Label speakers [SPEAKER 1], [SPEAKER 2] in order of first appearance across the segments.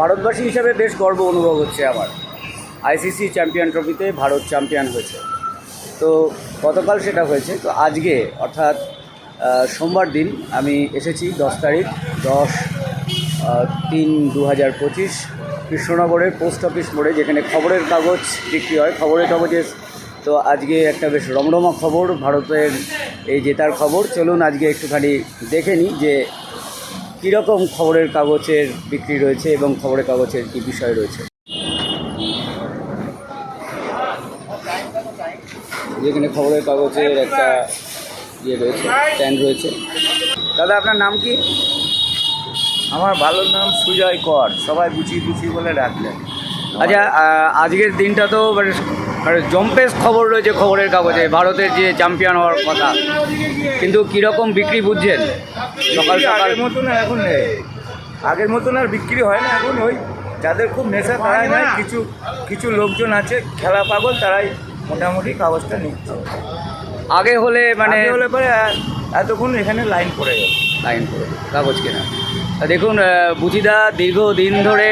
[SPEAKER 1] ভারতবাসী হিসাবে বেশ গর্ব অনুভব হচ্ছে আমার। আইসিসি চ্যাম্পিয়ন ট্রফিতে ভারত চ্যাম্পিয়ন হয়েছে। তো গতকাল সেটা হয়েছে। তো আজকে অর্থাৎ সোমবার দিন আমি এসেছি দশ তারিখ দশ তিন দু হাজার পঁচিশ কৃষ্ণনগরের পোস্ট অফিস মোড়ে, যেখানে খবরের কাগজ বিক্রি হয়, খবরের কাগজের। তো আজকে একটা বেশ রমরমা খবর, ভারতের এই জেতার খবর। চলুন আজকে একটুখানি দেখে নিই যে কীরকম খবরের কাগজের বিক্রি রয়েছে এবং খবরের কাগজের কী বিষয় রয়েছে? যেখানে খবরের কাগজের একটা ইয়ে রয়েছে স্ট্যান্ড রয়েছে। দাদা আপনার নাম কি?
[SPEAKER 2] আমার ভালো নাম সুজয় কর। সবাই গুছিয়ে গুছিয়ে বলে রাখলেন।
[SPEAKER 1] আচ্ছা আজকের দিনটা তো মানে মানে জম্পেশ খবর রয়েছে খবরের কাগজে ভারতের যে চ্যাম্পিয়ন হওয়ার কথা। কিন্তু কীরকম বিক্রি বুঝছেন? সকাল সকাল
[SPEAKER 2] আগের মতন আর এখন নেই। আগের মতন আর বিক্রি হয় না এখন ওই যাদের খুব নেশা তারাই নয়। কিছু কিছু লোকজন আছে খেলা পাগল তারাই মোটামুটি কাগজটা নিচ্ছে।
[SPEAKER 1] আগে হলে মানে
[SPEAKER 2] হলে পরে এতক্ষণ এখানে লাইন পড়ে যাবে
[SPEAKER 1] লাইন করে কাগজ কেনা। তা দেখুন বুচিদা দীর্ঘদিন ধরে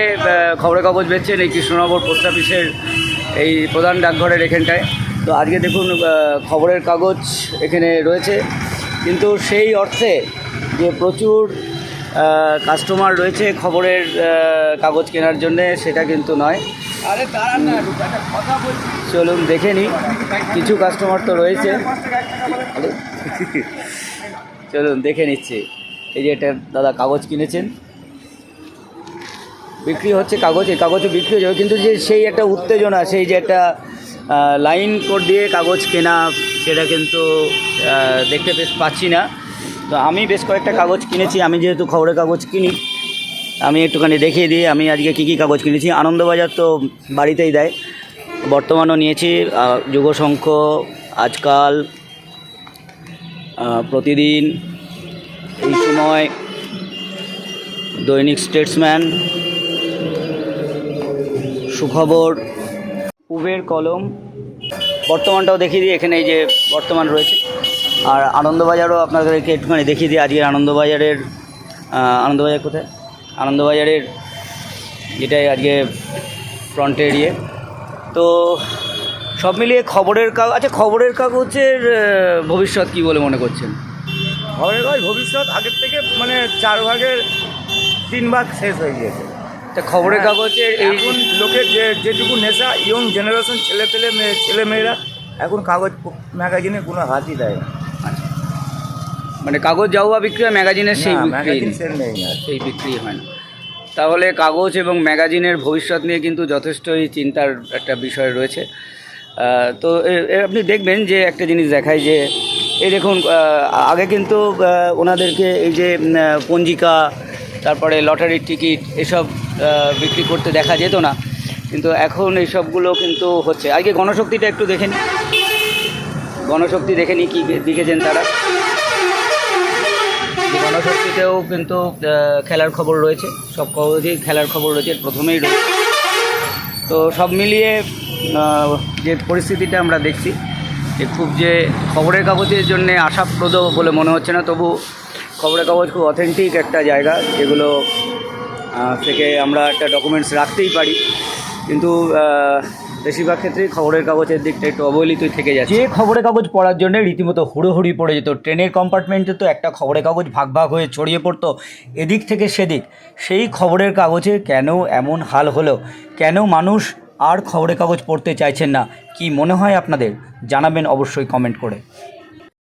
[SPEAKER 1] খবরের কাগজ বেচছেন এই কৃষ্ণনগর পোস্ট অফিসের এই প্রধান ডাকঘরের এখানটায়। তো আজকে দেখুন খবরের কাগজ এখানে রয়েছে। কিন্তু সেই অর্থে যে প্রচুর কাস্টমার রয়েছে খবরের কাগজ কেনার জন্যে সেটা কিন্তু নয়। চলুন দেখে নিই। কিছু কাস্টমার তো রয়েছে। চলুন দেখে নিচ্ছি। এই যে এটা দাদা কাগজ কিনেছেন। বিক্রি হচ্ছে কাগজ, এই কাগজও বিক্রি হয়ে যাবে। কিন্তু যে সেই একটা উত্তেজনা, সেই যে একটা লাইন কোড দিয়ে কাগজ কেনা, সেটা কিন্তু দেখতে বেশ পাচ্ছি না। তো আমি বেশ কয়েকটা কাগজ কিনেছি, আমি যেহেতু খবরের কাগজ কিনি, আমি একটুখানি দেখিয়ে দিই, আমি আজকে কী কী কাগজ কিনেছি। আনন্দবাজার তো বাড়িতেই দেয়, বর্তমানও নিয়েছি যুগশঙ্খ, আজকাল প্রতিদিন, এই সময়, দৈনিক স্টেটসম্যান সুখবর। উবের কলম। বর্তমানটাও দেখিয়ে দিই এখানে এই যে বর্তমান রয়েছে। আর আনন্দবাজারও আপনাদেরকে একটুখানি দেখিয়ে দিই আজকের আনন্দবাজারের আনন্দবাজার কোথায়? আনন্দবাজারের যেটাই আজকে ফ্রন্ট এরিয়ে তো সব মিলিয়ে খবরের কাগজ আচ্ছা খবরের কাগজের ভবিষ্যৎ কী বলে মনে করছেন?
[SPEAKER 2] খবরের কাগজ ভবিষ্যৎ আগের থেকে মানে চার ভাগের তিন ভাগ শেষ হয়ে গিয়েছে।
[SPEAKER 1] তা খবরের কাগজের এই
[SPEAKER 2] এখন লোকের যে যেটুকু নেশা ইয়ং জেনারেশন ছেলে পেলে মেয়ে ছেলে মেয়েরা এখন কাগজ ম্যাগাজিনে কোনো হাতই দেয় না।
[SPEAKER 1] মানে কাগজ যাওয়া বিক্রি হয় ম্যাগাজিনের সেই
[SPEAKER 2] না,
[SPEAKER 1] বিক্রি
[SPEAKER 2] ম্যাগাজিন
[SPEAKER 1] নেই।
[SPEAKER 2] সেল নেই না
[SPEAKER 1] সেই বিক্রি হয় না। তাহলে কাগজ এবং ম্যাগাজিনের ভবিষ্যৎ নিয়ে কিন্তু যথেষ্টই চিন্তার একটা বিষয় রয়েছে। আহ, তো এ- এ আপনি দেখবেন যে একটা জিনিস দেখায় যে এই দেখুন আহ, আগে কিন্তু আহ, ওনাদেরকে এই যে উম, আহ, পঞ্জিকা তারপরে লটারির টিকিট এসব বিক্রি করতে দেখা যেত না। কিন্তু এখন এইসবগুলো কিন্তু হচ্ছে। আজকে গণশক্তিটা একটু দেখে নিই গণশক্তি দেখে নিই কী লিখেছেন তারা। গণশক্তিতেও কিন্তু খেলার খবর রয়েছে। সব খবরেই খেলার খবর রয়েছে, প্রথমেই রয়েছে। তো সব মিলিয়ে যে পরিস্থিতিটা আমরা দেখছি, যে খুব যে খবরের কাগজের জন্য আশাপ্রদ বলে মনে হচ্ছে না। তবু খবরের কাগজ খুব অথেন্টিক একটা জায়গা, যেগুলো থেকে আমরা একটা ডকুমেন্টস রাখতেই পারি। কিন্তু বেশিরভাগ ক্ষেত্রেই খবরের কাগজের দিকটা একটু অবহেলিতই থেকে যাচ্ছে। যে খবরের কাগজ পড়ার জন্য রীতিমতো হুড়োহুড়ি পড়ে যেত। ট্রেনের কম্পার্টমেন্টে তো একটা খবরের কাগজ ভাগ ভাগ হয়ে ছড়িয়ে পড়তো। এদিক থেকে সেদিক। সেই খবরের কাগজে কেন এমন হাল হলো? কেন মানুষ আর খবরের কাগজ পড়তে চাইছেন না? কি মনে হয় আপনাদের? জানাবেন অবশ্যই কমেন্ট করে।